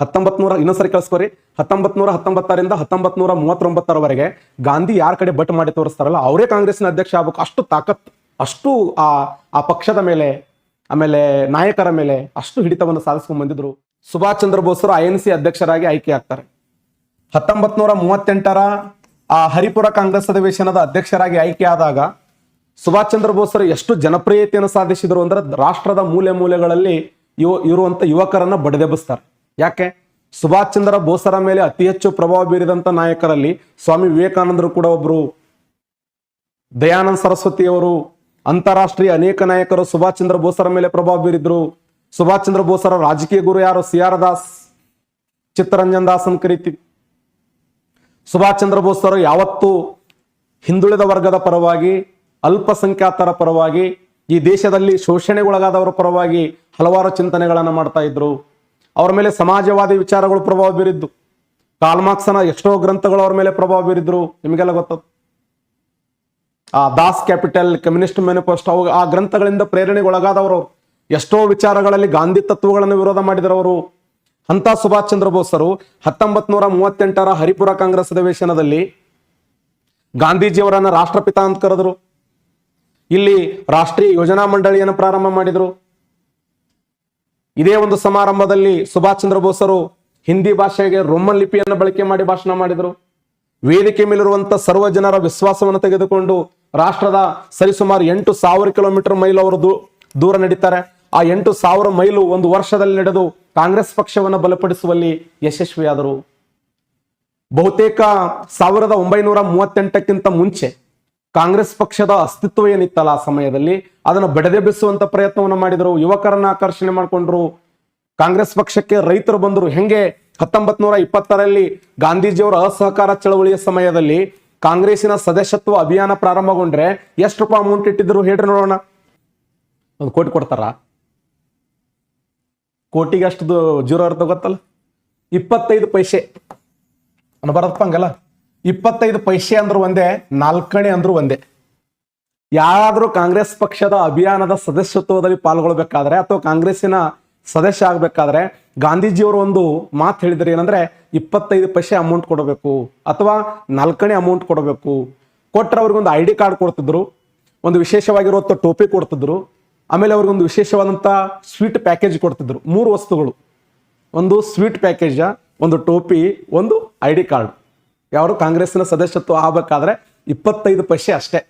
ಹತ್ತೊಂಬತ್ ನೂರ ಇನ್ನೊಂದ್ಸರಿ ಕಳಿಸ್ಕೋರಿ. ಹತ್ತೊಂಬತ್ ನೂರ ಹತ್ತೊಂಬತ್ತರಿಂದ ಹತ್ತೊಂಬತ್ ನೂರ ಮೂವತ್ತೊಂಬತ್ತರವರೆಗೆ ಗಾಂಧಿ ಯಾರ ಕಡೆ ಬಟ್ ಮಾಡಿ ತೋರಿಸ್ತಾರಲ್ಲ, ಅವರೇ ಕಾಂಗ್ರೆಸ್ನ ಅಧ್ಯಕ್ಷ ಆಗ್ಬೇಕು. ಅಷ್ಟು ತಾಕತ್, ಅಷ್ಟು ಆ ಆ ಪಕ್ಷದ ಮೇಲೆ, ಆಮೇಲೆ ನಾಯಕರ ಮೇಲೆ ಅಷ್ಟು ಹಿಡಿತವನ್ನು ಸಾಧಿಸ್ಕೊಂಡ್ ಬಂದಿದ್ರು. ಸುಭಾಷ್ ಚಂದ್ರ ಬೋಸ್ರು ಐ ಎನ್ ಸಿ ಅಧ್ಯಕ್ಷರಾಗಿ ಆಯ್ಕೆ ಆಗ್ತಾರೆ. ಹತ್ತೊಂಬತ್ ನೂರ ಮೂವತ್ತೆಂಟರ ಆ ಹರಿಪುರ ಕಾಂಗ್ರೆಸ್ ಅಧಿವೇಶನದ ಅಧ್ಯಕ್ಷರಾಗಿ ಆಯ್ಕೆ ಆದಾಗ ಸುಭಾಷ್ ಚಂದ್ರ ಬೋಸ್ರು ಎಷ್ಟು ಜನಪ್ರಿಯತೆಯನ್ನು ಸಾಧಿಸಿದ್ರು ಅಂದ್ರೆ ರಾಷ್ಟ್ರದ ಮೂಲೆ ಮೂಲೆಗಳಲ್ಲಿ ಇವ, ಇರುವಂತ ಯುವಕರನ್ನ ಬಡಿದೆಬ್ಬಿಸ್ತಾರೆ. ಯಾಕೆ? ಸುಭಾಷ್ ಚಂದ್ರ ಬೋಸರ ಮೇಲೆ ಅತಿ ಹೆಚ್ಚು ಪ್ರಭಾವ ಬೀರಿದಂತ ನಾಯಕರಲ್ಲಿ ಸ್ವಾಮಿ ವಿವೇಕಾನಂದರು ಕೂಡ ಒಬ್ರು. ದಯಾನಂದ ಸರಸ್ವತಿಯವರು, ಅಂತಾರಾಷ್ಟ್ರೀಯ ಅನೇಕ ನಾಯಕರು ಸುಭಾಷ್ ಚಂದ್ರ ಬೋಸರ ಮೇಲೆ ಪ್ರಭಾವ ಬೀರಿದ್ರು. ಸುಭಾಷ್ ಚಂದ್ರ ಬೋಸರ ರಾಜಕೀಯ ಗುರು ಯಾರು? ಸಿ ಆರ್ ದಾಸ್, ಚಿತ್ತರಂಜನ್ ದಾಸ್ ಅಂತ ಕರಿತೀವಿ. ಸುಭಾಷ್ ಚಂದ್ರ ಬೋಸರು ಯಾವತ್ತೂ ಹಿಂದುಳಿದ ವರ್ಗದ ಪರವಾಗಿ, ಅಲ್ಪಸಂಖ್ಯಾತರ ಪರವಾಗಿ, ಈ ದೇಶದಲ್ಲಿ ಶೋಷಣೆಗೊಳಗಾದವರ ಪರವಾಗಿ ಹಲವಾರು ಚಿಂತನೆಗಳನ್ನು ಮಾಡ್ತಾ ಇದ್ರು. ಅವರ ಮೇಲೆ ಸಮಾಜವಾದಿ ವಿಚಾರಗಳು ಪ್ರಭಾವ ಬೀರಿದ್ದು. ಕಾಲ್ಮಾಕ್ಸನ ಎಷ್ಟೋ ಗ್ರಂಥಗಳು ಅವರ ಮೇಲೆ ಪ್ರಭಾವ ಬೀರಿದ್ರು, ನಿಮಗೆಲ್ಲ ಗೊತ್ತದು. ಆ ದಾಸ್ ಕ್ಯಾಪಿಟಲ್, ಕಮ್ಯುನಿಸ್ಟ್ ಮ್ಯಾನಿಫೆಸ್ಟೋ ಅವು ಆ ಗ್ರಂಥಗಳಿಂದ ಪ್ರೇರಣೆಗೊಳಗಾದವರು ಎಷ್ಟೋ ವಿಚಾರಗಳಲ್ಲಿ ಗಾಂಧಿ ತತ್ವಗಳನ್ನು ವಿರೋಧ ಮಾಡಿದರವರು ಅಂತ ಸುಭಾಷ್ ಚಂದ್ರ ಬೋಸರು ಹತ್ತೊಂಬತ್ ನೂರ ಮೂವತ್ತೆಂಟರ ಹರಿಪುರ ಕಾಂಗ್ರೆಸ್ ಅಧಿವೇಶನದಲ್ಲಿ ಗಾಂಧೀಜಿಯವರನ್ನ ರಾಷ್ಟ್ರಪಿತ ಅಂತ ಕರೆದ್ರು. ಇಲ್ಲಿ ರಾಷ್ಟ್ರೀಯ ಯೋಜನಾ ಮಂಡಳಿಯನ್ನು ಪ್ರಾರಂಭ ಮಾಡಿದ್ರು. ಇದೇ ಒಂದು ಸಮಾರಂಭದಲ್ಲಿ ಸುಭಾಷ್ ಚಂದ್ರ ಬೋಸರು ಹಿಂದಿ ಭಾಷೆಗೆ ರೋಮನ್ ಲಿಪಿಯನ್ನು ಬಳಕೆ ಮಾಡಿ ಭಾಷಣ ಮಾಡಿದರು. ವೇದಿಕೆ ಮೇಲಿರುವಂತ ಸರ್ವ ಜನರ ವಿಶ್ವಾಸವನ್ನು ತೆಗೆದುಕೊಂಡು ರಾಷ್ಟ್ರದ ಸರಿಸುಮಾರು ಎಂಟು ಸಾವಿರ ಕಿಲೋಮೀಟರ್ ಮೈಲು ಅವರು ದೂರ ನಡೀತಾರೆ. ಆ ಎಂಟು ಸಾವಿರ ಮೈಲು ಒಂದು ವರ್ಷದಲ್ಲಿ ನಡೆದು ಕಾಂಗ್ರೆಸ್ ಪಕ್ಷವನ್ನು ಬಲಪಡಿಸುವಲ್ಲಿ ಯಶಸ್ವಿಯಾದರು. ಬಹುತೇಕ ಸಾವಿರದ ಒಂಬೈನೂರ ಮೂವತ್ತೆಂಟಕ್ಕಿಂತ ಮುಂಚೆ ಕಾಂಗ್ರೆಸ್ ಪಕ್ಷದ ಅಸ್ತಿತ್ವ ಏನಿತ್ತಲ್ಲ ಆ ಸಮಯದಲ್ಲಿ? ಅದನ್ನು ಬೆಡದೆಬ್ಬಿಸುವಂತ ಪ್ರಯತ್ನವನ್ನು ಮಾಡಿದರು, ಯುವಕರನ್ನ ಆಕರ್ಷಣೆ ಮಾಡಿಕೊಂಡ್ರು. ಕಾಂಗ್ರೆಸ್ ಪಕ್ಷಕ್ಕೆ ರೈತರು ಬಂದರು. ಹೆಂಗೆ? ಹತ್ತೊಂಬತ್ ನೂರ ಇಪ್ಪತ್ತರಲ್ಲಿ ಗಾಂಧೀಜಿಯವರ ಅಸಹಕಾರ ಚಳವಳಿಯ ಸಮಯದಲ್ಲಿ ಕಾಂಗ್ರೆಸ್ಸಿನ ಸದಸ್ಯತ್ವ ಅಭಿಯಾನ ಪ್ರಾರಂಭಗೊಂಡ್ರೆ ಎಷ್ಟು ರೂಪಾಯಿ ಅಮೌಂಟ್ ಇಟ್ಟಿದ್ರು? ಹೇಳ್ರಿ ನೋಡೋಣ. ಒಂದು ಕೋಟಿ ಕೊಡ್ತಾರ? ಕೋಟಿಗೆ ಅಷ್ಟು ಜೀರೋ ಇರ್ತದೆ ಗೊತ್ತಲ್ಲ? ಇಪ್ಪತ್ತೈದು ಪೈಸೆ. ಅನ್ಬಾರದಪ್ಪ ಹಂಗಲ್ಲ? ಇಪ್ಪತ್ತೈದು ಪೈಸೆ ಅಂದ್ರೂ ಒಂದೇ, ನಾಲ್ಕಣೆ ಅಂದ್ರೂ ಒಂದೇ. ಯಾರಾದರೂ ಕಾಂಗ್ರೆಸ್ ಪಕ್ಷದ ಅಭಿಯಾನದ ಸದಸ್ಯತ್ವದಲ್ಲಿ ಪಾಲ್ಗೊಳ್ಬೇಕಾದ್ರೆ ಅಥವಾ ಕಾಂಗ್ರೆಸ್ಸಿನ ಸದಸ್ಯ ಆಗಬೇಕಾದ್ರೆ ಗಾಂಧೀಜಿಯವರು ಒಂದು ಮಾತು ಹೇಳಿದ್ರು ಏನಂದ್ರೆ, ಇಪ್ಪತ್ತೈದು ಪೈಸೆ ಅಮೌಂಟ್ ಕೊಡಬೇಕು ಅಥವಾ ನಾಲ್ಕಣೆ ಅಮೌಂಟ್ ಕೊಡಬೇಕು. ಕೊಟ್ಟರೆ ಅವ್ರಿಗೊಂದು ಐ ಡಿ ಕಾರ್ಡ್ ಕೊಡ್ತಿದ್ರು, ಒಂದು ವಿಶೇಷವಾಗಿರುವಂಥ ಟೋಪಿ ಕೊಡ್ತಿದ್ರು, ಆಮೇಲೆ ಅವ್ರಿಗೊಂದು ವಿಶೇಷವಾದಂಥ ಸ್ವೀಟ್ ಪ್ಯಾಕೇಜ್ ಕೊಡ್ತಿದ್ರು. ಮೂರು ವಸ್ತುಗಳು. ಒಂದು ಸ್ವೀಟ್ ಪ್ಯಾಕೇಜ ಒಂದು ಟೋಪಿ, ಒಂದು ಐ ಡಿ ಕಾರ್ಡ್ ಯಾರು ಕಾಂಗ್ರೆಸ್ನ ಸದಸ್ಯತ್ವ ಆಗಬೇಕಾದ್ರೆ ಇಪ್ಪತ್ತೈದು ಪೈಸೆ ಅಷ್ಟೇ.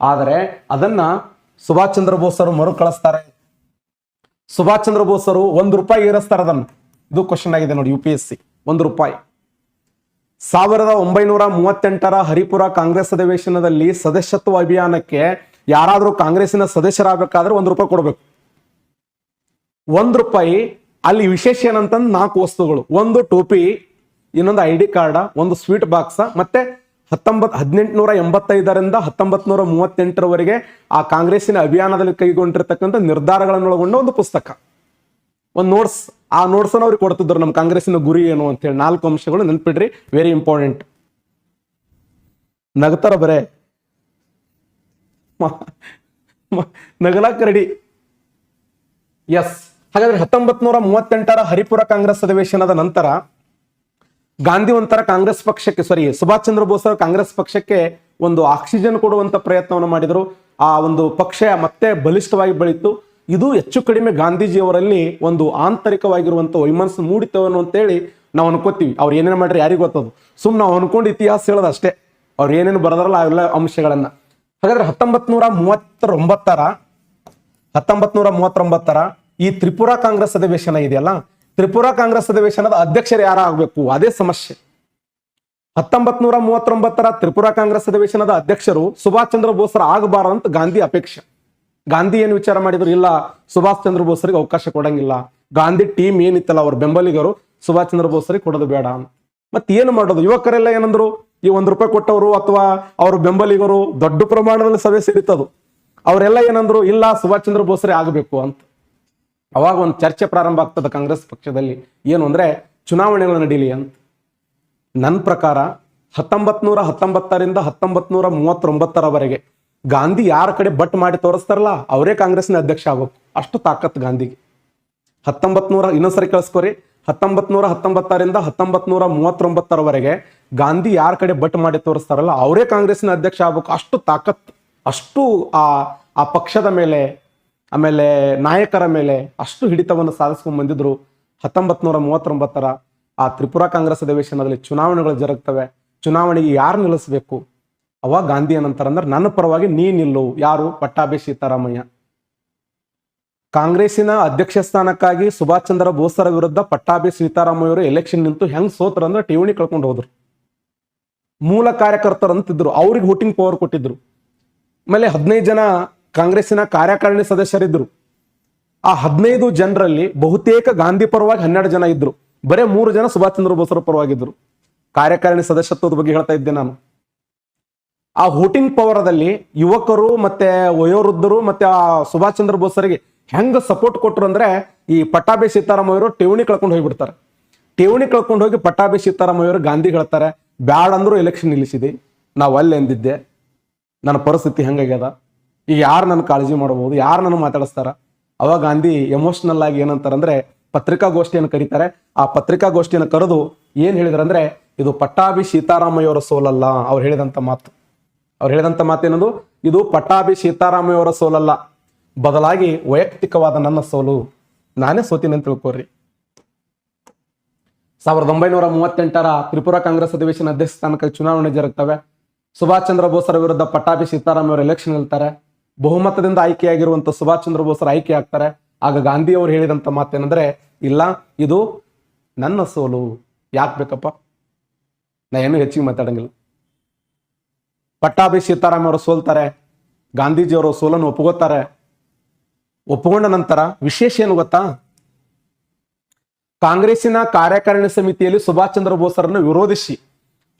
ಆದರೆ ಅದನ್ನ ಸುಭಾಷ್ ಚಂದ್ರ ಬೋಸರು ಮರುಕಳಿಸ್ತಾರೆ ಸುಭಾಷ್ ಚಂದ್ರ ಅವರು ಒಂದು ರೂಪಾಯಿ ಏರಿಸ್ತಾರೆ ಅದನ್ನು. ಇದು ಕ್ವಶನ್ ಆಗಿದೆ ನೋಡಿ ಯು ಪಿ ಎಸ್ ಸಿ ಒಂದು ರೂಪಾಯಿ. ಸಾವಿರದ ಒಂಬೈನೂರ ಮೂವತ್ತೆಂಟರ ಹರಿಪುರ ಕಾಂಗ್ರೆಸ್ ಅಧಿವೇಶನದಲ್ಲಿ ಸದಸ್ಯತ್ವ ಅಭಿಯಾನಕ್ಕೆ ಯಾರಾದರೂ ಕಾಂಗ್ರೆಸ್ಸಿನ ಸದಸ್ಯರಾಗಬೇಕಾದ್ರೆ ಒಂದು ರೂಪಾಯಿ ಕೊಡಬೇಕು. ಒಂದು ರೂಪಾಯಿ ಅಲ್ಲಿ ವಿಶೇಷ ಏನಂತಂದು ನಾಲ್ಕು ವಸ್ತುಗಳು. ಒಂದು ಟೋಪಿ ಇನ್ನೊಂದು ಐ ಡಿ ಕಾರ್ಡ ಒಂದು ಸ್ವೀಟ್ ಬಾಕ್ಸ ಮತ್ತೆ ಹತ್ತೊಂಬತ್, ಹದಿನೆಂಟುನೂರ ಎಂಬತ್ತೈದರಿಂದ ಹತ್ತೊಂಬತ್ ನೂರ ಮೂವತ್ತೆಂಟರವರೆಗೆ ಆ ಕಾಂಗ್ರೆಸ್ಸಿನ ಅಭಿಯಾನದಲ್ಲಿ ಕೈಗೊಂಡಿರ್ತಕ್ಕಂಥ ನಿರ್ಧಾರಗಳನ್ನು ಒಳಗೊಂಡ ಒಂದು ಪುಸ್ತಕ. ಒಂದು ನೋಟ್ಸ್ ಆ ನೋಟ್ಸ್ ಅವ್ರಿಗೆ ಕೊಡ್ತಿದ್ರು ನಮ್ಮ ಕಾಂಗ್ರೆಸ್ಸಿನ ಗುರಿ ಏನು ಅಂತ ಹೇಳಿ. ನಾಲ್ಕು ಅಂಶಗಳು ನೆನ್ಪಿಡ್ರಿ ವೆರಿ ಇಂಪಾರ್ಟೆಂಟ್ ನಗತಾರ ಬರೇ. ನಗಲಾಕ ರೆಡಿ ಎಸ್ ಹಾಗಾದ್ರೆ ಹತ್ತೊಂಬತ್ ನೂರ ಮೂವತ್ತೆಂಟರ ಹರಿಪುರ ಕಾಂಗ್ರೆಸ್ ಅಧಿವೇಶನದ ನಂತರ ಗಾಂಧಿ ಒಂಥರ ಕಾಂಗ್ರೆಸ್ ಪಕ್ಷಕ್ಕೆ ಸಾರಿ ಸುಭಾಷ್ ಚಂದ್ರ ಬೋಸ್ ಅವರು ಕಾಂಗ್ರೆಸ್ ಪಕ್ಷಕ್ಕೆ ಒಂದು ಆಕ್ಸಿಜನ್ ಕೊಡುವಂತ ಪ್ರಯತ್ನವನ್ನು ಮಾಡಿದರು. ಆ ಒಂದು ಪಕ್ಷ ಮತ್ತೆ ಬಲಿಷ್ಠವಾಗಿ ಬೆಳೀತು. ಇದು ಹೆಚ್ಚು ಕಡಿಮೆ ಗಾಂಧೀಜಿಯವರಲ್ಲಿ ಒಂದು ಆಂತರಿಕವಾಗಿರುವಂತ ವೈಮನಸ್ಸು ಮೂಡಿತು ಅಂತೇಳಿ ನಾವು ಅನ್ಕೋತೀವಿ. ಅವ್ರು ಏನೇನು ಮಾಡ್ರಿ ಯಾರಿಗೂ ಗೊತ್ತದು? ಸುಮ್ಮನೆ ನಾವು ಅನ್ಕೊಂಡು ಇತಿಹಾಸ ಹೇಳೋದು ಅಷ್ಟೇ. ಅವ್ರು ಏನೇನು ಆ ಅವೆಲ್ಲ ಅಂಶಗಳನ್ನ. ಹಾಗಾದ್ರೆ ಹತ್ತೊಂಬತ್ ನೂರ ಮೂವತ್ತೊಂಬತ್ತರ ಹತ್ತೊಂಬತ್ ನೂರ ಮೂವತ್ತೊಂಬತ್ತರ ಈ ತ್ರಿಪುರ ಕಾಂಗ್ರೆಸ್ ಅಧಿವೇಶನ ಇದೆಯಲ್ಲ ತ್ರಿಪುರ ಕಾಂಗ್ರೆಸ್ ಅಧಿವೇಶನದ ಅಧ್ಯಕ್ಷರು ಯಾರ ಆಗಬೇಕು? ಅದೇ ಸಮಸ್ಯೆ. ಹತ್ತೊಂಬತ್ ನೂರ ಮೂವತ್ತೊಂಬತ್ತರ ತ್ರಿಪುರಾ ಕಾಂಗ್ರೆಸ್ ಅಧಿವೇಶನದ ಅಧ್ಯಕ್ಷರು ಸುಭಾಷ್ ಚಂದ್ರ ಬೋಸರ ಅಂತ ಗಾಂಧಿ ಅಪೇಕ್ಷೆ. ಗಾಂಧಿ ಏನು ವಿಚಾರ ಮಾಡಿದ್ರು? ಇಲ್ಲ, ಸುಭಾಷ್ ಚಂದ್ರ ಬೋಸರಿಗೆ ಅವಕಾಶ ಕೊಡಂಗಿಲ್ಲ. ಗಾಂಧಿ ಟೀಮ್ ಏನಿತ್ತಲ್ಲ, ಅವ್ರ ಬೆಂಬಲಿಗರು ಸುಭಾಷ್ ಚಂದ್ರ ಬೋಸರಿಗೆ ಕೊಡೋದು ಬೇಡ ಅಂತ. ಮತ್ತೆ ಏನು ಮಾಡೋದು? ಯುವಕರೆಲ್ಲ ಏನಂದ್ರು, ಈ ಒಂದ್ ರೂಪಾಯಿ ಕೊಟ್ಟವರು ಅಥವಾ ಅವ್ರ ಬೆಂಬಲಿಗರು ದೊಡ್ಡ ಪ್ರಮಾಣದಲ್ಲಿ ಸಭೆ ಸೇರಿತದು ಅವರೆಲ್ಲ ಏನಂದ್ರು, ಇಲ್ಲ, ಸುಭಾಷ್ ಚಂದ್ರ ಬೋಸರೇ ಆಗಬೇಕು ಅಂತ. ಅವಾಗ ಒಂದು ಚರ್ಚೆ ಪ್ರಾರಂಭ ಆಗ್ತದೆ ಕಾಂಗ್ರೆಸ್ ಪಕ್ಷದಲ್ಲಿ. ಏನು ಅಂದ್ರೆ ಚುನಾವಣೆಗಳು ನಡೀಲಿ ಅಂತ. ನನ್ನ ಪ್ರಕಾರ ಹತ್ತೊಂಬತ್ ನೂರ ಹತ್ತೊಂಬತ್ತರಿಂದ ಹತ್ತೊಂಬತ್ ನೂರ ಮೂವತ್ತೊಂಬತ್ತರವರೆಗೆ ಗಾಂಧಿ ಯಾರ ಕಡೆ ಬಟ್ ಮಾಡಿ ತೋರಿಸ್ತಾರಲ್ಲ, ಅವರೇ ಕಾಂಗ್ರೆಸ್ನ ಅಧ್ಯಕ್ಷ ಆಗಬೇಕು. ಅಷ್ಟು ತಾಕತ್ ಗಾಂಧಿಗೆ. ಹತ್ತೊಂಬತ್ ನೂರ ಇನ್ನೊಂದ್ಸರಿ ಕಳಿಸ್ಕೊರಿ. ಹತ್ತೊಂಬತ್ ನೂರ ಹತ್ತೊಂಬತ್ತರಿಂದ ಹತ್ತೊಂಬತ್ ನೂರ ಮೂವತ್ತೊಂಬತ್ತರವರೆಗೆ ಗಾಂಧಿ ಯಾರ ಕಡೆ ಬಟ್ ಮಾಡಿ ತೋರಿಸ್ತಾರಲ್ಲ, ಅವರೇ ಕಾಂಗ್ರೆಸ್ನ ಅಧ್ಯಕ್ಷ ಆಗ್ಬೇಕು. ಅಷ್ಟು ತಾಕತ್, ಅಷ್ಟು ಆ ಆ ಪಕ್ಷದ ಮೇಲೆ ಆಮೇಲೆ ನಾಯಕರ ಮೇಲೆ ಅಷ್ಟು ಹಿಡಿತವನ್ನು ಸಾಧಿಸ್ಕೊಂಡು ಬಂದಿದ್ರು ಹತ್ತೊಂಬತ್ ನೂರ ಮೂವತ್ತೊಂಬತ್ತರ ಆ ತ್ರಿಪುರಾ ಕಾಂಗ್ರೆಸ್ ಅಧಿವೇಶನದಲ್ಲಿ ಚುನಾವಣೆಗಳು ಜರುಗ್ತವೆ. ಚುನಾವಣೆಗೆ ಯಾರು ನಿಲ್ಲಿಸಬೇಕು? ಅವಾಗ ಗಾಂಧಿ ಏನಂತಾರೆ ಅಂದ್ರೆ ನನ್ನ ಪರವಾಗಿ ನೀ ನಿಲ್ಲು. ಯಾರು? ಪಟ್ಟಾಭಿ ಸೀತಾರಾಮಯ್ಯ. ಕಾಂಗ್ರೆಸ್ಸಿನ ಅಧ್ಯಕ್ಷ ಸ್ಥಾನಕ್ಕಾಗಿ ಸುಭಾಷ್ ಚಂದ್ರ ಬೋಸರ ವಿರುದ್ಧ ಪಟ್ಟಾಭಿ ಸೀತಾರಾಮಯ್ಯವರು ಎಲೆಕ್ಷನ್ ನಿಂತು ಹೆಂಗ್ ಸೋತ್ರ ಅಂದ್ರೆ ಠೇವಣಿ ಕಳ್ಕೊಂಡು ಹೋದ್ರು. ಮೂಲ ಕಾರ್ಯಕರ್ತರು ಅಂತಿದ್ರು. ಅವ್ರಿಗೆ ವೋಟಿಂಗ್ ಪವರ್ ಕೊಟ್ಟಿದ್ರು. ಆಮೇಲೆ ಹದಿನೈದು ಜನ ಕಾಂಗ್ರೆಸ್ಸಿನ ಕಾರ್ಯಕಾರಿಣಿ ಸದಸ್ಯರಿದ್ದರು ಆ ಹದಿನೈದು ಜನರಲ್ಲಿ ಬಹುತೇಕ ಗಾಂಧಿ ಪರವಾಗಿ ಹನ್ನೆರಡು ಜನ ಇದ್ರು. ಬರೇ ಮೂರು ಜನ ಸುಭಾಷ್ ಚಂದ್ರ ಬೋಸರ ಪರವಾಗಿದ್ದರು ಕಾರ್ಯಕಾರಿಣಿ ಸದಸ್ಯತ್ವದ ಬಗ್ಗೆ ಹೇಳ್ತಾ ಇದ್ದೆ ನಾನು. ಆ ವೋಟಿಂಗ್ ಪವರದಲ್ಲಿ ಯುವಕರು ಮತ್ತೆ ವಯೋವೃದ್ಧರು ಮತ್ತೆ ಆ ಸುಭಾಷ್ ಚಂದ್ರ ಬೋಸರಿಗೆ ಹೆಂಗ ಸಪೋರ್ಟ್ ಕೊಟ್ರು ಅಂದ್ರೆ ಈ ಪಟ್ಟಾಭಿ ಸೀತಾರಾಮಯ್ಯವರು ಠೇವಣಿ ಕಳ್ಕೊಂಡು ಹೋಗಿಬಿಡ್ತಾರೆ. ಠೇವಣಿ ಕಳ್ಕೊಂಡು ಹೋಗಿ ಪಟ್ಟಾಭಿ ಸೀತಾರಾಮಯ್ಯವರು ಗಾಂಧಿ ಹೇಳ್ತಾರೆ, ಬ್ಯಾಡ ಅಂದ್ರೂ ಎಲೆಕ್ಷನ್ ನಿಲ್ಲಿಸಿದೆ. ನಾವು ಅಲ್ಲಿ ಎಂದಿದ್ದೆ. ನನ್ನ ಪರಿಸ್ಥಿತಿ ಹೆಂಗಾಗ್ಯದ? ಈಗ ಯಾರು ನನ್ನ ಕಾಳಜಿ ಮಾಡಬಹುದು ಯಾರು ನನ್ನ ಮಾತಾಡಿಸ್ತಾರ? ಅವಾಗ ಗಾಂಧಿ ಎಮೋಷನಲ್ ಆಗಿ ಏನಂತಾರಂದ್ರೆ ಪತ್ರಿಕಾಗೋಷ್ಠಿಯನ್ನು ಕರೀತಾರೆ. ಆ ಪತ್ರಿಕಾಗೋಷ್ಠಿಯನ್ನು ಕರೆದು ಏನ್ ಹೇಳಿದ್ರಂದ್ರೆ, ಇದು ಪಟ್ಟಾಭಿ ಸೀತಾರಾಮಯ್ಯವರ ಸೋಲಲ್ಲ ಅವ್ರು ಹೇಳಿದಂತ ಮಾತು. ಅವ್ರು ಹೇಳಿದಂತ ಮಾತೇನದು? ಇದು ಪಟ್ಟಾಭಿ ಸೀತಾರಾಮಯ್ಯವರ ಸೋಲಲ್ಲ. ಬದಲಾಗಿ ವೈಯಕ್ತಿಕವಾದ ನನ್ನ ಸೋಲು. ನಾನೇ ಸೋತೀನಿ ಅಂತ ತಿಳ್ಕೊರಿ ಸಾವಿರದ ಒಂಬೈನೂರ ಮೂವತ್ತೆಂಟರ ತ್ರಿಪುರ ಕಾಂಗ್ರೆಸ್ ಅಧಿವೇಶನ ಅಧ್ಯಕ್ಷ ಸ್ಥಾನಕ್ಕೆ ಚುನಾವಣೆ ಜರುಗ್ತವೆ. ಸುಭಾಷ್ ಚಂದ್ರ ಬೋಸರ ವಿರುದ್ಧ ಪಟ್ಟಾಭಿ ಸೀತಾರಾಮ್ ಎಲೆಕ್ಷನ್ ನಿಲ್ತಾರೆ. ಬಹುಮತದಿಂದ ಆಯ್ಕೆಯಾಗಿರುವಂತ ಸುಭಾಷ್ ಚಂದ್ರ ಬೋಸ್ ಆಯ್ಕೆ ಆಗ್ತಾರೆ. ಆಗ ಗಾಂಧಿ ಅವರು ಹೇಳಿದಂತ ಮಾತೇನಂದ್ರೆ, ಇಲ್ಲ, ಇದು ನನ್ನ ಸೋಲು. ಯಾಕೆ ಬೇಕಪ್ಪ? ನಾ ಏನು ಹೆಚ್ಚಿಗೆ ಮಾತಾಡಂಗಿಲ್ಲ. ಪಟ್ಟಾಭಿ ಸೀತಾರಾಮ್ ಅವರು ಸೋಲ್ತಾರೆ ಗಾಂಧೀಜಿಯವರು ಸೋಲನ್ನು ಒಪ್ಕೋತಾರೆ. ಒಪ್ಪಿಕೊಂಡ ನಂತರ ವಿಶೇಷ ಏನು ಗೊತ್ತಾ? ಕಾಂಗ್ರೆಸ್ಸಿನ ಕಾರ್ಯಕಾರಿಣಿ ಸಮಿತಿಯಲ್ಲಿ ಸುಭಾಷ್ ಚಂದ್ರ ಬೋಸರನ್ನು ವಿರೋಧಿಸಿ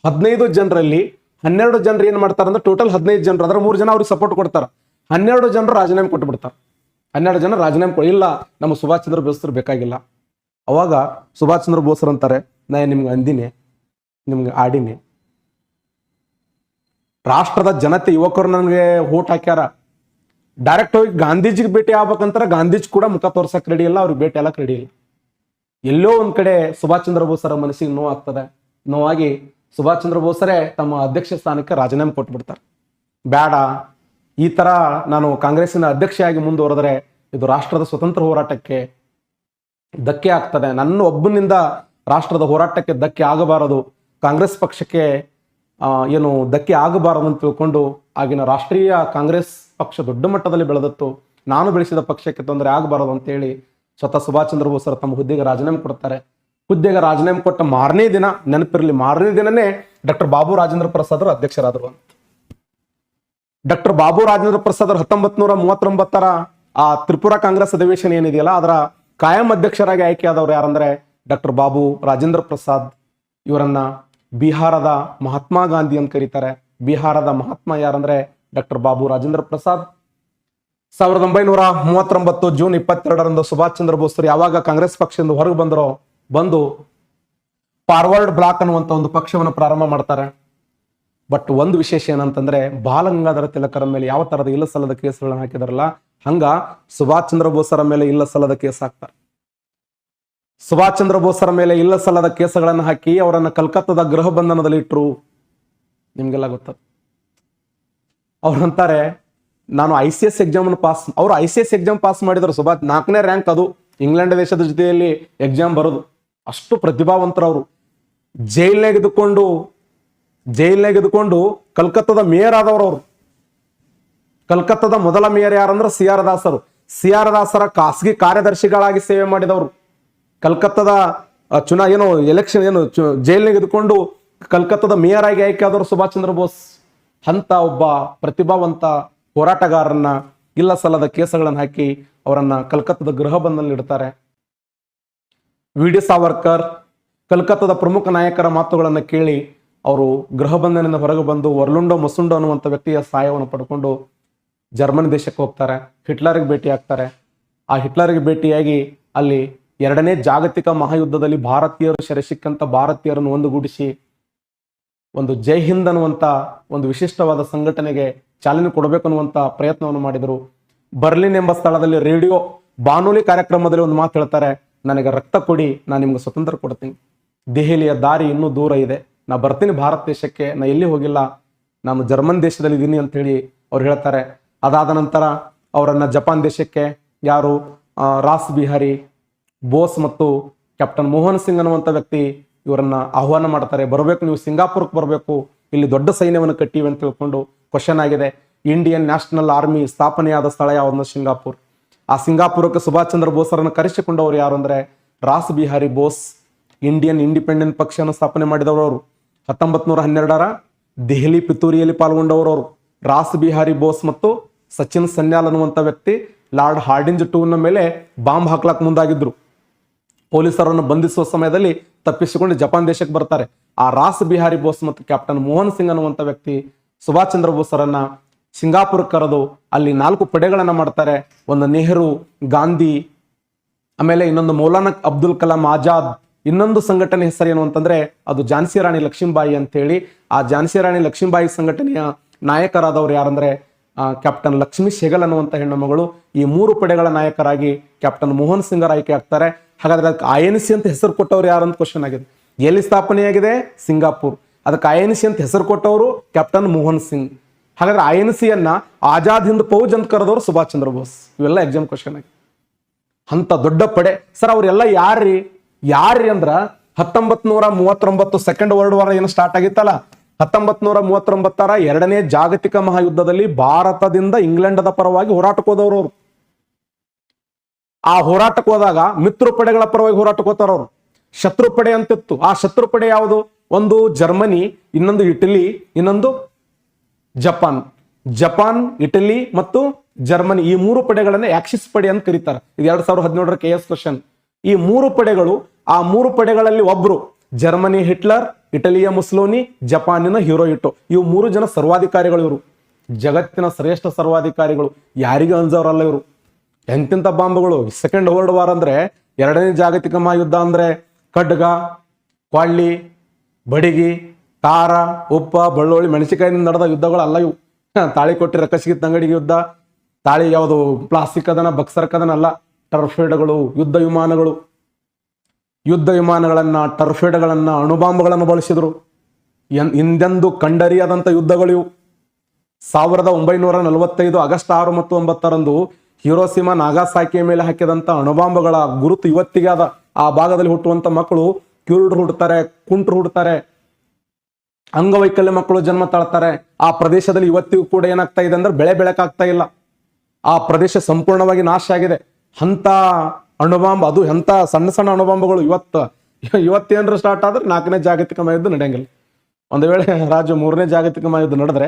ಹದಿನೈದು ಜನರಲ್ಲಿ ಹನ್ನೆರಡು ಜನರು ಏನ್ ಮಾಡ್ತಾರಂದ್ರೆ, ಟೋಟಲ್ ಹದಿನೈದು ಜನರು, ಅಂದ್ರೆ ಮೂರು ಜನ ಅವ್ರಿಗೆ ಸಪೋರ್ಟ್ ಕೊಡ್ತಾರೆ. ಹನ್ನೆರಡು ಜನರು ರಾಜೀನಾಮೆ ಕೊಟ್ಟು ಬಿಡ್ತಾರೆ ಹನ್ನೆರಡು ಜನ ರಾಜೀನಾಮೆ ಕೊಡಿ ಇಲ್ಲ, ನಮ್ಮ ಸುಭಾಷ್ ಚಂದ್ರ ಬೋಸರು ಬೇಕಾಗಿಲ್ಲ. ಅವಾಗ ಸುಭಾಷ್ ಚಂದ್ರ ಬೋಸರ್ ಅಂತಾರೆ, ನಾ ನಿಮ್ಗೆ ಅಂದಿನಿ, ನಿಮ್ಗೆ ಆಡಿನಿ. ರಾಷ್ಟ್ರದ ಜನತೆ ಯುವಕರು ನನಗೆ ಓಟ್ ಹಾಕ್ಯಾರ. ಡೈರೆಕ್ಟ್ ಹೋಗಿ ಗಾಂಧೀಜಿಗೆ ಭೇಟಿ ಆಗ್ಬೇಕಂತಾರೆ, ಗಾಂಧೀಜಿ ಕೂಡ ಮುಖ ತೋರ್ಸಕ್ ರೆಡಿ ಇಲ್ಲ, ಅವ್ರಿಗೆ ಭೇಟಿ ಎಲ್ಲ ರೆಡಿ ಇಲ್ಲ. ಎಲ್ಲೋ ಒಂದ್ ಕಡೆ ಸುಭಾಷ್ ಚಂದ್ರ ಬೋಸರ ಮನಸ್ಸಿಗೆ ನೋವಾಗ್ತದೆ ನೋವಾಗಿ ಸುಭಾಷ್ ಚಂದ್ರ ಬೋಸರೇ ತಮ್ಮ ಅಧ್ಯಕ್ಷ ಸ್ಥಾನಕ್ಕೆ ರಾಜೀನಾಮೆ ಕೊಟ್ಬಿಡ್ತಾರೆ. ಬೇಡ ಈ ತರ ನಾನು ಕಾಂಗ್ರೆಸ್ಸಿನ ಅಧ್ಯಕ್ಷೆಯಾಗಿ ಮುಂದುವರೆದರೆ ಇದು ರಾಷ್ಟ್ರದ ಸ್ವತಂತ್ರ ಹೋರಾಟಕ್ಕೆ ಧಕ್ಕೆ ಆಗ್ತದೆ. ನನ್ನ ಒಬ್ಬನಿಂದ ರಾಷ್ಟ್ರದ ಹೋರಾಟಕ್ಕೆ ಧಕ್ಕೆ ಆಗಬಾರದು. ಕಾಂಗ್ರೆಸ್ ಪಕ್ಷಕ್ಕೆ ಏನು ಧಕ್ಕೆ ಆಗಬಾರದು ಅಂತ ತಿಳ್ಕೊಂಡು ಆಗಿನ ರಾಷ್ಟ್ರೀಯ ಕಾಂಗ್ರೆಸ್ ಪಕ್ಷ ದೊಡ್ಡ ಮಟ್ಟದಲ್ಲಿ ಬೆಳೆದತ್ತು. ನಾನು ಬೆಳೆಸಿದ ಪಕ್ಷಕ್ಕೆ ತೊಂದರೆ ಆಗಬಾರದು ಅಂತೇಳಿ ಸ್ವತಃ ಸುಭಾಷ್ ಚಂದ್ರ ಅವರು ತಮ್ಮ ಹುದ್ದೆಗೆ ರಾಜೀನಾಮೆ ಕೊಡ್ತಾರೆ. ಹುದ್ದೆಗೆ ರಾಜೀನಾಮೆ ಕೊಟ್ಟ ಮಾರನೇ ದಿನ, ನೆನಪಿರಲಿ ಮಾರನೇ ದಿನನೇ ಡಾಕ್ಟರ್ ಬಾಬು ರಾಜೇಂದ್ರ ಪ್ರಸಾದ್ ಅವರು ಅಧ್ಯಕ್ಷರಾದರು ಅಂತ. ಡಾಕ್ಟರ್ ಬಾಬು ರಾಜೇಂದ್ರ ಪ್ರಸಾದ್ ಅವರು ಹತ್ತೊಂಬತ್ ನೂರ ಮೂವತ್ತೊಂಬತ್ತರ ಆ ತ್ರಿಪುರ ಕಾಂಗ್ರೆಸ್ ಅಧಿವೇಶನ ಏನಿದೆಯಲ್ಲ, ಅದರ ಕಾಯಂ ಅಧ್ಯಕ್ಷರಾಗಿ ಆಯ್ಕೆಯಾದವರು ಯಾರಂದ್ರೆ ಡಾಕ್ಟರ್ ಬಾಬು ರಾಜೇಂದ್ರ ಪ್ರಸಾದ್ ಇವರನ್ನ ಬಿಹಾರದ ಮಹಾತ್ಮ ಗಾಂಧಿ ಅಂತ ಕರೀತಾರೆ. ಬಿಹಾರದ ಮಹಾತ್ಮ ಯಾರಂದ್ರೆ ಡಾಕ್ಟರ್ ಬಾಬು ರಾಜೇಂದ್ರ ಪ್ರಸಾದ್. ಸಾವಿರದ ಒಂಬೈನೂರ ಮೂವತ್ತೊಂಬತ್ತು ಜೂನ್ ಇಪ್ಪತ್ತೆರಡರಂದು ಸುಭಾಷ್ ಚಂದ್ರ ಬೋಸ್ರು ಯಾವಾಗ ಕಾಂಗ್ರೆಸ್ ಪಕ್ಷದಿಂದ ಹೊರಗೆ ಬಂದರೋ ಬಂದು ಫಾರ್ವರ್ಡ್ ಬ್ಲಾಕ್ ಅನ್ನುವಂತ ಒಂದು ಪಕ್ಷವನ್ನು ಪ್ರಾರಂಭ ಮಾಡ್ತಾರೆ. ಬಟ್ ಒಂದು ವಿಶೇಷ ಏನಂತಂದ್ರೆ, ಬಾಲಗಂಗಾಧರ ತಿಲಕರ ಮೇಲೆ ಯಾವ ತರದ ಇಲ್ಲ ಸಲ್ಲದ ಕೇಸುಗಳನ್ನ ಹಾಕಿದಾರಲ್ಲ, ಹಂಗ ಸುಭಾಷ್ ಚಂದ್ರ ಬೋಸರ ಮೇಲೆ ಇಲ್ಲ ಸಲ್ಲದ ಕೇಸ್ ಹಾಕ್ತಾರೆ. ಸುಭಾಷ್ ಚಂದ್ರ ಬೋಸರ ಮೇಲೆ ಇಲ್ಲ ಸಲ್ಲದ ಕೇಸುಗಳನ್ನು ಹಾಕಿ ಅವರನ್ನ ಕಲ್ಕತ್ತಾದ ಗೃಹ ಬಂಧನದಲ್ಲಿ ಇಟ್ರು, ನಿಮ್ಗೆಲ್ಲ ಗೊತ್ತದ ಅವ್ರಂತಾರೆ ನಾನು I C S exam pass, ಅವ್ರು I C S exam pass ಮಾಡಿದ್ರು ಸುಭಾಷ್, ನಾಲ್ಕನೇ ರ್ಯಾಂಕ್ ಅದು, ಇಂಗ್ಲೆಂಡ್ ದೇಶದ ಜೊತೆಯಲ್ಲಿ ಎಕ್ಸಾಮ್ ಬರೋದು. ಅಷ್ಟು ಪ್ರತಿಭಾವಂತರು ಅವರು ಜೈಲ್ನಾಗ ಇದ್ದುಕೊಂಡು ಜೈಲ್ನಾಗ ಇದ್ಕೊಂಡು ಕಲ್ಕತ್ತಾದ ಮೇಯರ್ ಆದವರು ಅವರು. ಕಲ್ಕತ್ತಾದ ಮೊದಲ ಮೇಯರ್ ಯಾರಂದ್ರೆ ಸಿ ಆರ್ ದಾಸರು. ಸಿ ಆರ್ ದಾಸರ ಖಾಸಗಿ ಕಾರ್ಯದರ್ಶಿಗಳಾಗಿ ಸೇವೆ ಮಾಡಿದವರು. ಕಲ್ಕತ್ತಾದ ಚುನಾ, ಏನು ಎಲೆಕ್ಷನ್ ಏನು ಜೈಲ್ನಾಗ ಇದ್ದುಕೊಂಡು ಕಲ್ಕತ್ತಾದ ಮೇಯರ್ ಆಗಿ ಆಯ್ಕೆ ಆದವರು ಸುಭಾಷ್ ಚಂದ್ರ ಬೋಸ್. ಅಂತ ಒಬ್ಬ ಪ್ರತಿಭಾವಂತ ಹೋರಾಟಗಾರರನ್ನ ಇಲ್ಲ ಸಲ್ಲದ ಕೇಸುಗಳನ್ನು ಹಾಕಿ ಅವರನ್ನ ಕಲ್ಕತ್ತಾದ ಗೃಹ ಬಂಧನಲ್ಲಿ ಇಡ್ತಾರೆ. ವಿ ಡಿ ಸಾವರ್ಕರ್ ಕಲ್ಕತ್ತಾದ ಪ್ರಮುಖ ನಾಯಕರ ಮಾತುಗಳನ್ನು ಕೇಳಿ ಅವರು ಗೃಹ ಬಂಧನದಿಂದ ಹೊರಗೆ ಬಂದು ವರ್ಲುಂಡೋ ಮಸುಂಡೋ ಅನ್ನುವಂಥ ವ್ಯಕ್ತಿಯ ಸಹಾಯವನ್ನು ಪಡ್ಕೊಂಡು ಜರ್ಮನಿ ದೇಶಕ್ಕೆ ಹೋಗ್ತಾರೆ. ಹಿಟ್ಲರ್ಗೆ ಭೇಟಿ ಆಗ್ತಾರೆ. ಆ ಹಿಟ್ಲರ್ಗೆ ಭೇಟಿಯಾಗಿ ಅಲ್ಲಿ ಎರಡನೇ ಜಾಗತಿಕ ಮಹಾಯುದ್ಧದಲ್ಲಿ ಭಾರತೀಯರು ಸೆರೆ ಭಾರತೀಯರನ್ನು ಒಂದುಗೂಡಿಸಿ ಒಂದು ಜೈ ಹಿಂದ್ ಅನ್ನುವಂಥ ಒಂದು ವಿಶಿಷ್ಟವಾದ ಸಂಘಟನೆಗೆ ಚಾಲನೆ ಕೊಡಬೇಕು ಅನ್ನುವಂಥ ಪ್ರಯತ್ನವನ್ನು ಮಾಡಿದರು. ಬರ್ಲಿನ್ ಎಂಬ ಸ್ಥಳದಲ್ಲಿ ರೇಡಿಯೋ ಬಾನುಲಿ ಕಾರ್ಯಕ್ರಮದಲ್ಲಿ ಒಂದು ಮಾತು ಹೇಳ್ತಾರೆ. ನನಗೆ ರಕ್ತ ಕೊಡಿ, ನಾನು ನಿಮ್ಗೆ ಸ್ವತಂತ್ರ ಕೊಡ್ತೀನಿ. ದೆಹಲಿಯ ದಾರಿ ಇನ್ನೂ ದೂರ ಇದೆ. ನಾ ಬರ್ತೀನಿ ಭಾರತ ದೇಶಕ್ಕೆ, ನಾ ಎಲ್ಲಿ ಹೋಗಿಲ್ಲ, ನಾನು ಜರ್ಮನ್ ದೇಶದಲ್ಲಿ ಇದ್ದೀನಿ ಅಂತೇಳಿ ಅವ್ರು ಹೇಳ್ತಾರೆ. ಅದಾದ ನಂತರ ಅವರನ್ನ ಜಪಾನ್ ದೇಶಕ್ಕೆ ಯಾರು ರಾಸ್ ಬಿಹಾರಿ, ಬೋಸ್ ಮತ್ತು ಕ್ಯಾಪ್ಟನ್ ಮೋಹನ್ ಸಿಂಗ್ ಅನ್ನುವಂಥ ವ್ಯಕ್ತಿ ಇವರನ್ನ ಆಹ್ವಾನ ಮಾಡ್ತಾರೆ. ಬರಬೇಕು, ನೀವು ಸಿಂಗಾಪುರಕ್ಕೆ ಬರಬೇಕು, ಇಲ್ಲಿ ದೊಡ್ಡ ಸೈನ್ಯವನ್ನು ಕಟ್ಟಿವೆ ಅಂತ ತಿಳ್ಕೊಂಡು ಕ್ವಶನ್ ಆಗಿದೆ. ಇಂಡಿಯನ್ ನ್ಯಾಷನಲ್ ಆರ್ಮಿ ಸ್ಥಾಪನೆಯಾದ ಸ್ಥಳ ಯಾವುದು ಸಿಂಗಾಪುರ್? ಆ ಸಿಂಗಾಪುರಕ್ಕೆ ಸುಭಾಷ್ ಚಂದ್ರ ಬೋಸರನ್ನು ಕರೆಸಿಕೊಂಡವರು ಯಾರು ಅಂದ್ರೆ ರಾಸ್ ಬಿಹಾರಿ ಬೋಸ್, ಇಂಡಿಯನ್ ಇಂಡಿಪೆಂಡೆಂಟ್ ಪಕ್ಷವನ್ನು ಸ್ಥಾಪನೆ ಮಾಡಿದವರು ಅವರು. ಹತ್ತೊಂಬತ್ ನೂರ ಹನ್ನೆರಡರ ದೆಹಲಿ ಪಿತೂರಿಯಲ್ಲಿ ಪಾಲ್ಗೊಂಡವರು ರಾಸ್ ಬಿಹಾರಿ ಬೋಸ್ ಮತ್ತು ಸಚಿನ್ ಸನ್ಯಾಲ್ ಅನ್ನುವಂಥ ವ್ಯಕ್ತಿ ಲಾರ್ಡ್ ಹಾರ್ಡಿಂಜ್ ಟೂನ ಮೇಲೆ ಬಾಂಬ್ ಹಾಕ್ಲಾಕ್ ಮುಂದಾಗಿದ್ರು. ಪೊಲೀಸರನ್ನು ಬಂಧಿಸುವ ಸಮಯದಲ್ಲಿ ತಪ್ಪಿಸಿಕೊಂಡು ಜಪಾನ್ ದೇಶಕ್ಕೆ ಬರ್ತಾರೆ. ಆ ರಾಸ್ ಬಿಹಾರಿ ಬೋಸ್ ಮತ್ತು ಕ್ಯಾಪ್ಟನ್ ಮೋಹನ್ ಸಿಂಗ್ ಅನ್ನುವಂಥ ವ್ಯಕ್ತಿ ಸುಭಾಷ್ ಚಂದ್ರ ಬೋಸರನ್ನ ಸಿಂಗಾಪುರ್ ಕರೆದು ಅಲ್ಲಿ ನಾಲ್ಕು ಪಡೆಗಳನ್ನು ಮಾಡ್ತಾರೆ. ಒಂದು ನೆಹರು, ಗಾಂಧಿ, ಆಮೇಲೆ ಇನ್ನೊಂದು ಮೌಲಾನಕ್ ಅಬ್ದುಲ್ ಕಲಾಂ ಆಜಾದ್. ಇನ್ನೊಂದು ಸಂಘಟನೆ ಹೆಸರು ಏನು ಅಂತಂದ್ರೆ ಅದು ಝಾನ್ಸಿ ರಾಣಿ ಲಕ್ಷ್ಮೀಬಾಯಿ ಅಂತೇಳಿ. ಆ ಝಾನ್ಸಿ ರಾಣಿ ಲಕ್ಷ್ಮೀಬಾಯಿ ಸಂಘಟನೆಯ ನಾಯಕರಾದವರು ಯಾರಂದ್ರೆ ಕ್ಯಾಪ್ಟನ್ ಲಕ್ಷ್ಮಿ ಶೆಗಲ್ ಅನ್ನುವಂತ ಹೆಣ್ಣು ಈ ಮೂರು ಪಡೆಗಳ ನಾಯಕರಾಗಿ ಕ್ಯಾಪ್ಟನ್ ಮೋಹನ್ ಸಿಂಗರ್ ಆಯ್ಕೆ ಆಗ್ತಾರೆ. ಹಾಗಾದ್ರೆ ಅದಕ್ಕೆ ಐ ಅಂತ ಹೆಸರು ಕೊಟ್ಟವ್ರು ಯಾರು ಅಂತ ಕ್ವಶನ್ ಆಗಿದೆ. ಎಲ್ಲಿ ಸ್ಥಾಪನೆಯಾಗಿದೆ? ಸಿಂಗಾಪುರ್. ಅದಕ್ಕೆ ಐ ಅಂತ ಹೆಸರು ಕೊಟ್ಟವರು ಕ್ಯಾಪ್ಟನ್ ಮೋಹನ್ ಸಿಂಗ್. ಹಾಗಾದ್ರೆ ಐ ಎನ್ ಆಜಾದ್ ಹಿಂದ್ ಪೌಜ್ ಅಂತ ಕರೆದವರು ಸುಭಾಷ್ ಚಂದ್ರ ಬೋಸ್. ಇವೆಲ್ಲ ಎಕ್ಸಾಮ್ ಕ್ವಶನ್ ಆಗಿದೆ. ಅಂತ ದೊಡ್ಡ ಪಡೆ. ಸರ್, ಅವರೆಲ್ಲ ಯಾರ್ರಿ? ಯಾರ್ರಿ ಅಂದ್ರ ಹತ್ತೊಂಬತ್ ನೂರ ಮೂವತ್ತೊಂಬತ್ತು ಸೆಕೆಂಡ್ ವರ್ಲ್ಡ್ ವಾರ್ ಏನು ಸ್ಟಾರ್ಟ್ ಆಗಿತ್ತಲ್ಲ? ಹತ್ತೊಂಬತ್ ನೂರ ಮೂವತ್ತೊಂಬತ್ತರ ಎರಡನೇ ಜಾಗತಿಕ ಮಹಾಯುದ್ಧದಲ್ಲಿ ಭಾರತದಿಂದ ಇಂಗ್ಲೆಂಡದ ಪರವಾಗಿ ಹೋರಾಟಕ್ಕೆ ಹೋದವರು ಅವರು. ಆ ಹೋರಾಟಕ್ಕೆ ಹೋದಾಗ ಮಿತ್ರ ಪಡೆಗಳ ಪರವಾಗಿ ಹೋರಾಟಕ್ಕೆ ಹೋಗ್ತಾರ ಅವರು. ಶತ್ರು ಪಡೆ ಅಂತಿತ್ತು. ಆ ಶತ್ರು ಪಡೆ ಯಾವುದು? ಒಂದು ಜರ್ಮನಿ, ಇನ್ನೊಂದು ಇಟಲಿ, ಇನ್ನೊಂದು ಜಪಾನ್. ಜಪಾನ್, ಇಟಲಿ ಮತ್ತು ಜರ್ಮನಿ ಈ ಮೂರು ಪಡೆಗಳನ್ನ ಆಕ್ಸಿಸ್ ಪಡೆ ಅಂತ ಕರೀತಾರೆ. ಇದು ಎರಡ್ ಸಾವಿರದ ಹದಿನೇಳರ ಕೆ ಎಸ್ ಕ್ವಶನ್. ಈ ಮೂರು ಪಡೆಗಳು, ಆ ಮೂರು ಪಡೆಗಳಲ್ಲಿ ಒಬ್ರು ಜರ್ಮನಿ ಹಿಟ್ಲರ್, ಇಟಲಿಯ ಮುಸ್ಲೋನಿ, ಜಪಾನಿನ ಹೀರೋ ಇಟೋ ಇವು ಮೂರು ಜನ ಸರ್ವಾಧಿಕಾರಿಗಳು ಇವರು. ಜಗತ್ತಿನ ಶ್ರೇಷ್ಠ ಸರ್ವಾಧಿಕಾರಿಗಳು. ಯಾರಿಗೂ ಅಂಜವರಲ್ಲ ಇವರು. ಎಂತೆಂಥ ಬಾಂಬ್ಗಳು. ಸೆಕೆಂಡ್ ವರ್ಲ್ಡ್ ವಾರ್ ಅಂದ್ರೆ ಎರಡನೇ ಜಾಗತಿಕ ಮಹಾಯುದ್ಧ ಅಂದ್ರೆ ಖಡ್ಗ ಕೊಳ್ಳಿ ಬಡಿಗಿ, ತಾರ, ಉಪ್ಪ ಬಳ್ಳೋಳಿ ಮೆಣಸಿಕಾಯಿನಿಂದ ನಡೆದ ಯುದ್ಧಗಳು ಅಲ್ಲ ಇವು ತಾಳಿ ಕೊಟ್ಟಿರ ಕಸಿಗಿ ತಂಗಡಿಗೆ ಯುದ್ಧ. ತಾಳಿ ಯಾವುದು ಪ್ಲಾಸ್ಟಿಕ್ ಅದನ, ಬಕ್ಸರ್ ಕದನ ಅಲ್ಲ ಟರ್ಫೇಡ್ಗಳು, ಯುದ್ಧ ವಿಮಾನಗಳು. ಯುದ್ಧ ವಿಮಾನಗಳನ್ನು, ಟರ್ಫೇಡ್ಗಳನ್ನು ಅಣುಬಾಂಬ್ಗಳನ್ನು ಬಳಸಿದರು. ಎನ್- ಹಿಂದೆಂದು ಕಂಡರಿಯಾದಂಥ ಯುದ್ಧಗಳು ಸಾವಿರದ ಒಂಬೈನೂರ ನಲವತ್ತೈದು ಆಗಸ್ಟ್ ಆರು ಮತ್ತು ಒಂಬತ್ತರಂದು ಹಿರೋಸಿಮಾ ನಾಗಾಸಾಕಿಯ ಮೇಲೆ ಹಾಕಿದಂಥ ಅಣುಬಾಂಬ್ಗಳ ಗುರುತು ಇವತ್ತಿಗೆ ಅದ. ಆ ಭಾಗದಲ್ಲಿ ಹುಟ್ಟುವಂಥ ಮಕ್ಕಳು ಕಿರುಡ್ರು ಹುಡ್ತಾರೆ ಕುಂಟ್ರು ಹುಡ್ತಾರೆ, ಅಂಗವೈಕಲ್ಯ ಮಕ್ಕಳು ಜನ್ಮ ತಾಳ್ತಾರೆ. ಆ ಪ್ರದೇಶದಲ್ಲಿ ಇವತ್ತಿಗೂ ಕೂಡ ಏನಾಗ್ತಾ ಇದೆ ಅಂದ್ರೆ ಬೆಳೆ ಬೆಳಕಾಗ್ತಾ ಇಲ್ಲ. ಆ ಪ್ರದೇಶ ಸಂಪೂರ್ಣವಾಗಿ ನಾಶ ಆಗಿದೆ. ಅಂತ ಅಣುಬಾಂಬ್, ಅದು ಎಂತ ಸಣ್ಣ ಸಣ್ಣ ಅಣುಬಾಂಬುಗಳು ಇವತ್ತು, ಇವತ್ತೇನ್ರ ಸ್ಟಾರ್ಟ್ ಆದ್ರೆ ನಾಲ್ಕನೇ ಜಾಗತಿಕ ಮಹಾಯುದ್ಧ ನಡೆಯಂಗಿಲ್ಲ. ಒಂದು ವೇಳೆ ರಾಜ್ಯ ಮೂರನೇ ಜಾಗತಿಕ ಮಹಾಯುದ್ಧ ನಡೆದ್ರೆ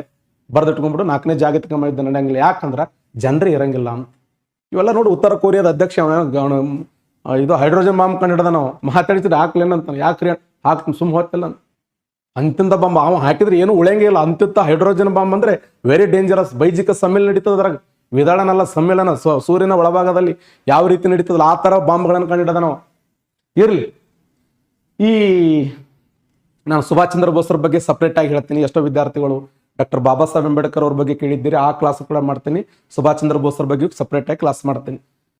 ಬರ್ದಿಟ್ಕೊಂಡ್ಬಿಟ್ಟು ನಾಲ್ಕನೇ ಜಾಗತಿಕ ಮಹಾಯುದ್ಧ ನಡೆಯಂಗಿಲ್ಲ. ಯಾಕಂದ್ರೆ ಜನರೇ ಇರಂಗಿಲ್ಲ. ಅಂತ ಇವೆಲ್ಲ ನೋಡಿ ಉತ್ತರ ಕೊರಿಯಾದ ಅಧ್ಯಕ್ಷ ಇದು ಹೈಡ್ರೋಜನ್ ಬಾಂಬ್ ಕಂಡಿಡ್ದ ನಾವು. ಮಾತಾಡ್ತಿದ್ರೆ ಹಾಕ್ಲೇನಂತ ಯಾಕ್ರಿ? ಹಾಕ್ ಸುಮ್ ಹೋಗ್ತಿಲ್ಲ ಅಂತಿಂದ ಬಾಂಬ್, ಅವ ಹಾಕಿದ್ರೆ ಏನು ಉಳಿಯಂಗಿಲ್ಲ. ಅಂತಿಂತ ಹೈಡ್ರೋಜನ್ ಬಾಂಬ್ ಅಂದ್ರೆ ವೆರಿ ಡೇಂಜರಸ್ ಬೈಜಿಕ ಸಮ್ಮಿಲ್ ನಡೀತದ ಅದ್ರಾಗ. ವಿಧಾನಲ್ಲ ಸಮ್ಮೇಳನ ಸೂರ್ಯನ ಒಳಭಾಗದಲ್ಲಿ ಯಾವ ರೀತಿ ನಡೀತದಲ್ಲ, ಆ ತರ ಬಾಂಬ್ಗಳನ್ನು ಕಂಡಿಡದ ನಾವು ಇರ್ಲಿ. ಈ ನಾನು ಸುಭಾಷ್ ಚಂದ್ರ ಬೋಸ್ರ ಬಗ್ಗೆ ಸಪ್ರೇಟ್ ಆಗಿ ಹೇಳ್ತೀನಿ. ಎಷ್ಟೋ ವಿದ್ಯಾರ್ಥಿಗಳು ಡಾಕ್ಟರ್ ಬಾಬಾ ಸಾಹೇಬ್ ಅಂಬೇಡ್ಕರ್ ಅವ್ರ ಬಗ್ಗೆ ಕೇಳಿದ್ದೀರಿ. ಆ ಕ್ಲಾಸ್ ಕೂಡ ಮಾಡ್ತೀನಿ. ಸುಭಾಷ್ ಚಂದ್ರ ಬೋಸ್ರ ಬಗ್ಗೆ ಸಪ್ರೇಟ್ ಆಗಿ ಕ್ಲಾಸ್ ಮಾಡ್ತೀನಿ.